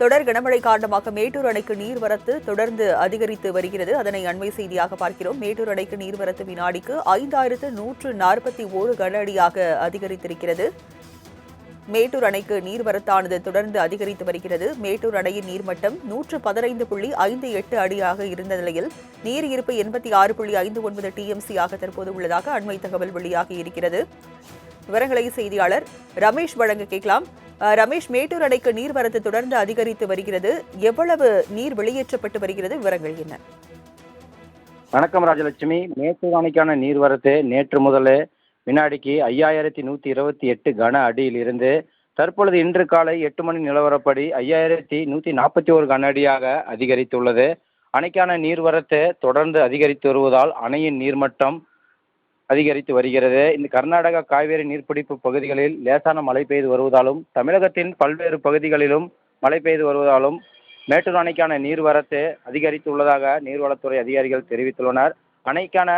தொடர் கனமழை காரணமாக மேட்டூர் அணைக்கு நீர்வரத்து தொடர்ந்து அதிகரித்து வருகிறது. அதனை அண்மை செய்தியாக பார்க்கிறோம். மேட்டூர் அணைக்கு நீர்வரத்து வினாடிக்கு ஐந்தாயிரத்து நூற்று நாற்பத்தி ஓரு கன அடியாக அதிகரித்திருக்கிறது. மேட்டூர் அணைக்கு நீர்வரத்தானது தொடர்ந்து அதிகரித்து வருகிறது. மேட்டூர் அணையின் நீர்மட்டம் நூற்று பதினைந்து புள்ளி ஐந்து எட்டு அடியாக இருந்த நிலையில் நீர் இருப்பு எண்பத்தி ஆறு புள்ளி ஐந்து ஒன்பது டிஎம்சியாக தற்போது உள்ளதாக அண்மை தகவல் வெளியாகி இருக்கிறது. விவரங்களை செய்தியாளர் ரமேஷ் வழங்க கேட்கலாம். ரமேஷ் மேட்டூர் அணைக்கு நீர்வரத்து தொடர்ந்து அதிகரித்து வருகிறது. எவ்வளவு நீர் வெளியேற்றப்பட்டு வருகிறது? விவரங்கள் என்ன? வணக்கம் ராஜலட்சுமி. மேட்டூர் அணைக்கான நீர்வரத்து நேற்று முதலே வினாடிக்கு ஐயாயிரத்தி நூற்றி இருபத்தி எட்டு கன அடியில் இருந்து தற்பொழுது இன்று காலை எட்டு மணி நிலவரப்படி ஐயாயிரத்தி நூற்றி நாற்பத்தி ஒரு கன அடியாக அதிகரித்துள்ளது. அணைக்கான நீர்வரத்து தொடர்ந்து அதிகரித்து வருவதால் அணையின் நீர்மட்டம் அதிகரித்து வருகிறது. இந்த கர்நாடகா காவேரி நீர்பிடிப்பு பகுதிகளில் லேசான மழை பெய்து வருவதாலும் தமிழகத்தின் பல்வேறு பகுதிகளிலும் மழை பெய்து வருவதாலும் மேட்டூர் அணைக்கான நீர்வரத்து அதிகரித்துள்ளதாக நீர்வளத்துறை அதிகாரிகள் தெரிவித்துள்ளனர். அணைக்கான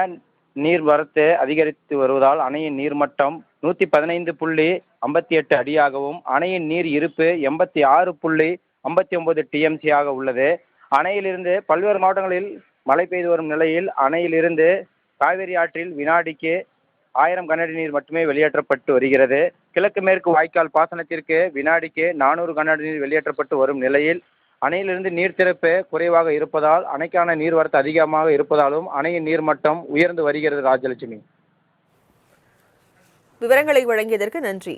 நீர்வரத்து அதிகரித்து வருவதால் அணையின் நீர்மட்டம் நூற்றி பதினைந்து புள்ளி ஐம்பத்தி எட்டு அடியாகவும் அணையின் நீர் இருப்பு எண்பத்தி ஆறு புள்ளி ஐம்பத்தி ஒன்பது டிஎம்சியாக உள்ளது. அணையிலிருந்து பல்வேறு மாவட்டங்களில் மழை பெய்து வரும் நிலையில் அணையிலிருந்து காவிரி ஆற்றில் வினாடிக்கு ஆயிரம் கனஅடி நீர் மட்டுமே வெளியேற்றப்பட்டு வருகிறது. கிழக்கு மேற்கு வாய்க்கால் பாசனத்திற்கு வினாடிக்கு நானூறு கனஅடி நீர் வெளியேற்றப்பட்டு வரும் நிலையில் அணையிலிருந்து நீர் திறப்பு குறைவாக இருப்பதால் அணைக்கான நீர்வரத்து அதிகமாக இருப்பதாலும் அணையின் நீர்மட்டம் உயர்ந்து வருகிறது ராஜலட்சுமி. விவரங்களை வழங்கியதற்கு நன்றி.